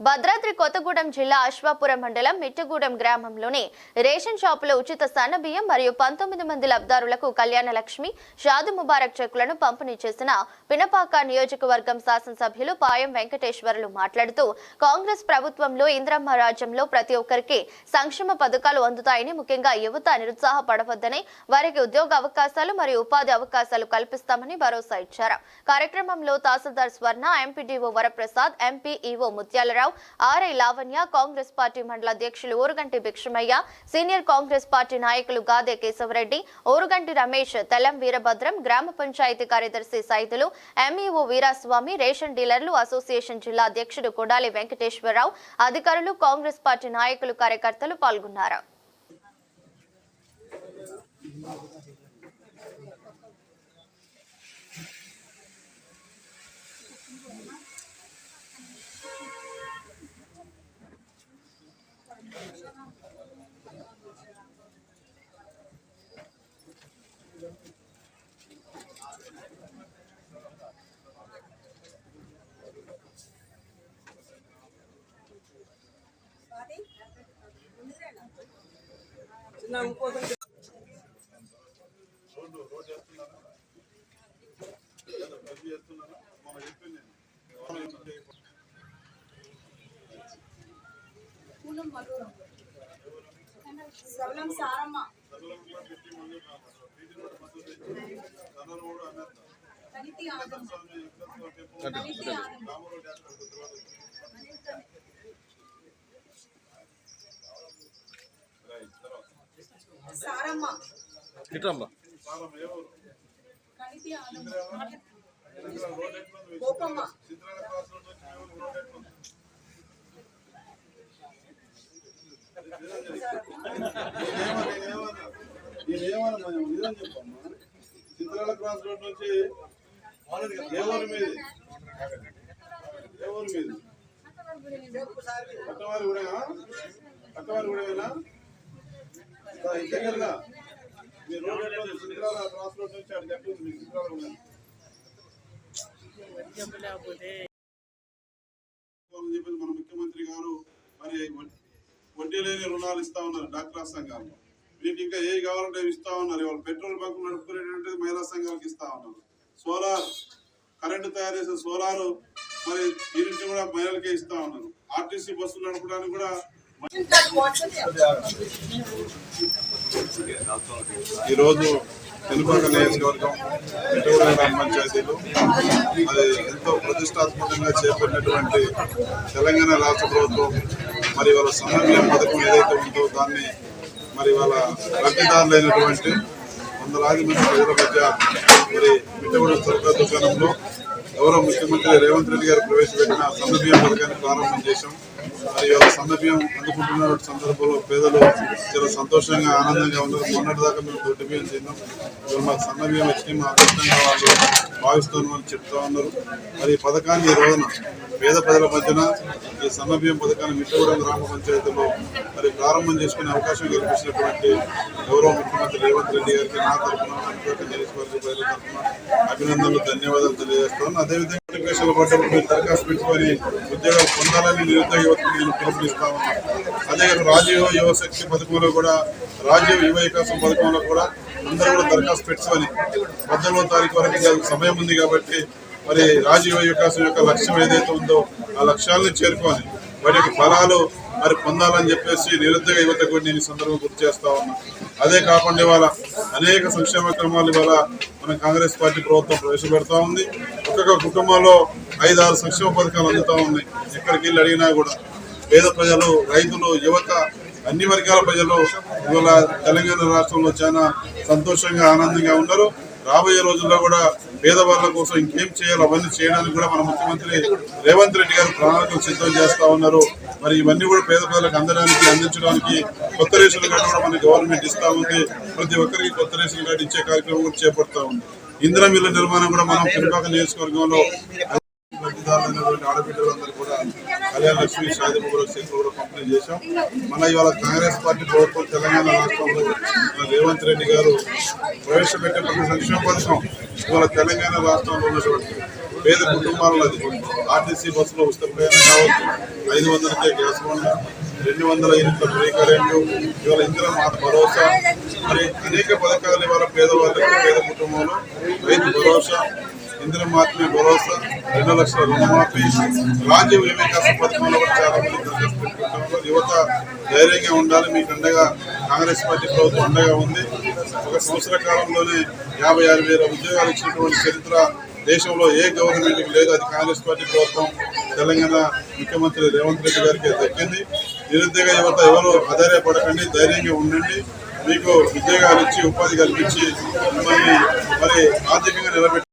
భద్రాద్రి కొత్తగూడెం జిల్లా అశ్వాపురం మండలం మిట్టగూడెం గ్రామంలోని రేషన్ షాపులో ఉచిత సన్న బియ్యం మరియు పంతొమ్మిది మంది లబ్ధారులకు కళ్యాణ లక్ష్మి షాదు ముబారక్ చెక్కులను పంపిణీ చేసిన పినపాక నియోజకవర్గం శాసనసభ్యులు పాయం వెంకటేశ్వర్లు మాట్లాడుతూ కాంగ్రెస్ ప్రభుత్వంలో ఇంద్రమ్మ రాజ్యంలో ప్రతి ఒక్కరికి సంక్షేమ పథకాలు అందుతాయని ముఖ్యంగా యువత నిరుత్సాహపడవద్దని వారికి ఉద్యోగ అవకాశాలు మరియు ఉపాధి అవకాశాలు కల్పిస్తామని భరోసా ఇచ్చారు. కార్యక్రమంలో తహసీల్దార్ Swarna MPDO Varaprasad MPEO Mutyalarao Ramarao RI Lavanya Congress party మండల అధ్యక్షులు Uruganti Bhikshamaiah senior Congress party నాయకులు గాదే కేశవరెడ్డి ఊరుగంటి రమేష్ తెలం వీరభద్రం గ్రామ పంచాయతీ కార్యదర్శి సైతులు ఎంఈఓ వీరాస్వామి రేషన్ డీలర్లు అసోసియేషన్ జిల్లా అధ్యక్షుడు కొడాలి వెంకటేశ్వరరావు అధికారులు కాంగ్రెస్ పార్టీ నాయకులు కార్యకర్తలు పాల్గొన్నారు. సరళం సారమ్మ. కనితి ఆదమ్మ కనితి ఆదమ్మ సారమ్మ ఇట్రమ్మా చిత్రాల క్రాస్ రోడ్ నుంచి దేవరి మీద దేవరి మీద పక్కవారి కూడా పక్కవారి కూడా ఇద్దరు కదా మన ముఖ్యమంత్రి గారు. మరి వడ్డీ లేని రుణాలు ఇస్తా ఉన్నారు డాక్టర్ సంఘాలు. మీకు ఇంకా ఏ కావాలంటే అవి ఇస్తా ఉన్నారు. వాళ్ళు పెట్రోల్ బంక్ నడుపుకునేటువంటి మహిళా సంఘాలకు ఇస్తా ఉన్నారు. సోలార్ కరెంటు తయారు చేసే సోలార్ మరి దీనికి కూడా మహిళలకే ఇస్తా ఉన్నారు. ఆర్టీసీ బస్సులు నడపడానికి కూడా ఈరోజు వెనుపాక నియోజకవర్గం ఇటీవల గ్రామ పంచాయతీలు అది ఎంతో ప్రతిష్టాత్మకంగా చేపట్టినటువంటి తెలంగాణ రాష్ట్ర ప్రభుత్వం మరి వాళ్ళ సమన్వయం పథకం ఏదైతే ఉందో దాన్ని మరి వాళ్ళ లబ్ధిదారులైనటువంటి వందలాది మంది ప్రజల మధ్య మరి మిట్టగూడ సరుకుల దుకాణంలో గౌరవ ముఖ్యమంత్రి రేవంత్ రెడ్డి గారు ప్రవేశపెట్టిన సమన్వయం పథకాన్ని ప్రారంభం చేశాం. మరి ఇవాళ సన్నబియ్యం అందుకుంటున్న సందర్భంలో పేదలు చాలా సంతోషంగా ఆనందంగా ఉన్నారు. మొన్నటి దాకా మేము దొడ్డు బియ్యం తిన్నాం. ఇవాళ మాకు సన్న బియ్యం వచ్చి మా అదృష్టంగా వాళ్ళు భావిస్తున్నామని చెప్తా ఉన్నారు. మరి ఈ పథకాన్ని ఈ రోజున పేద ప్రజల మధ్యన ఈ సన్న బియ్యం పథకాన్ని మిట్టగూడెం గ్రామ పంచాయతీలో మరి ప్రారంభం చేసుకునే అవకాశం కల్పించినటువంటి గౌరవ ముఖ్యమంత్రి రేవంత్ రెడ్డి గారికి నా తరఫున నియోజకవర్గ ప్రజల తరఫున అభినందనలు ధన్యవాదాలు తెలియజేస్తాను అదేవిధంగా నోటిఫికేషన్లు మీరు దరఖాస్తు పెట్టుకొని ఉద్యోగాలు పొందాలని నిరుద్యోగ యువతకు నేను పిలుపునిస్తా ఉన్నాను అదే రాజీవ్ యువ శక్తి పథకంలో కూడా రాజీవ్ యువ వికాసం పథకంలో కూడా అందరూ కూడా దరఖాస్తు పెట్టుకొని పద్దెనిమిదో తారీఖు వరకు సమయం ఉంది కాబట్టి మరి రాజీవ వికాసం యొక్క లక్ష్యం ఏదైతే ఉందో ఆ లక్ష్యాలను చేరుకొని వాటి యొక్క ఫలాలు మరి పొందాలని చెప్పేసి నిరుద్యోగ యువతకు నేను ఈ సందర్భం గుర్తు చేస్తా ఉన్నా. అదే కాకుండా ఇవాళ అనేక సంక్షేమ క్రమాలు ఇవాళ మన కాంగ్రెస్ పార్టీ ప్రభుత్వం ప్రవేశపెడతా ఉంది. ఒక్కొక్క కుటుంబంలో ఐదు ఆరు సంక్షేమ పథకాలు అందుతూ ఉన్నాయి. ఎక్కడికి వెళ్ళి అడిగినా కూడా పేద ప్రజలు రైతులు యువత అన్ని వర్గాల ప్రజలు ఇవాళ తెలంగాణ రాష్ట్రంలో చాలా సంతోషంగా ఆనందంగా ఉన్నారు. రాబోయే రోజుల్లో కూడా పేదవాళ్ళ కోసం ఇంకేం చేయాలో అవన్నీ చేయడానికి కూడా మన ముఖ్యమంత్రి రేవంత్ రెడ్డి గారు ప్రణాళికలు సిద్ధం చేస్తూ ఉన్నారు. మరి ఇవన్నీ కూడా పేద ప్రజలకు అందడానికి అందించడానికి కొత్త రేషన్ కార్డు కూడా మన గవర్నమెంట్ ఇస్తూ ఉంది. ప్రతి ఒక్కరికి కొత్త రేషన్ కార్డు ఇచ్చే కార్యక్రమం కూడా చేపడతా ఉంది. ఇందిరా మిల్ల నిర్మాణం కూడా మనం పినపాక నియోజకవర్గంలో ఆడబిడ్డలందరూ కూడా కళ్యాణ లక్ష్మి కూడా పంపిణీ చేశాం. మన ఇవాళ కాంగ్రెస్ పార్టీ ప్రభుత్వం తెలంగాణ రాష్ట్రంలో రేవంత్ రెడ్డి గారు ప్రవేశపెట్టే ప్రతి సంక్షేమ పథకం ఇవాళ తెలంగాణ రాష్ట్రంలో ఉన్నటువంటి పేద కుటుంబాలది ఆర్టీసీ బస్సులో ఉచిత ప్రయాణం కావచ్చు. ఐదు వందలకే గ్యాస్ బండ రెండు వందల యూనిట్ల ఫ్రీ కరెంటు ఇవాళ ఇందిరా మాట భరోసా. మరి అనేక పథకాలు ఇవాళ పేదవాళ్ళకి పేద కుటుంబంలో రైతు భరోసా ఇందిరా మాత్రమే భరోసా రెండు లక్షల రుణమాఫీ. రాజీవ్ వివేకాస పథకంలో కూడా చాలా మంది యువత ధైర్యంగా ఉండాలి. మీకు అండగా కాంగ్రెస్ పార్టీ ప్రభుత్వం అండగా ఉంది. ఒక సంవత్సర కాలంలోనే యాభై ఆరు వేల ఉద్యోగాలు ఇచ్చినటువంటి చరిత్ర దేశంలో ఏ గవర్నమెంట్కి లేదు. అది కాంగ్రెస్ పార్టీ ప్రభుత్వం తెలంగాణ ముఖ్యమంత్రి రేవంత్ రెడ్డి గారికి దక్కింది. నిరుద్యోగ యువత ఎవరు ఆధారపడకండి ధైర్యంగా ఉండండి. మీకు ఉద్యోగాలు ఇచ్చి ఉపాధి కల్పించి మిమ్మల్ని మరి ఆర్థికంగా నిలబెట్టి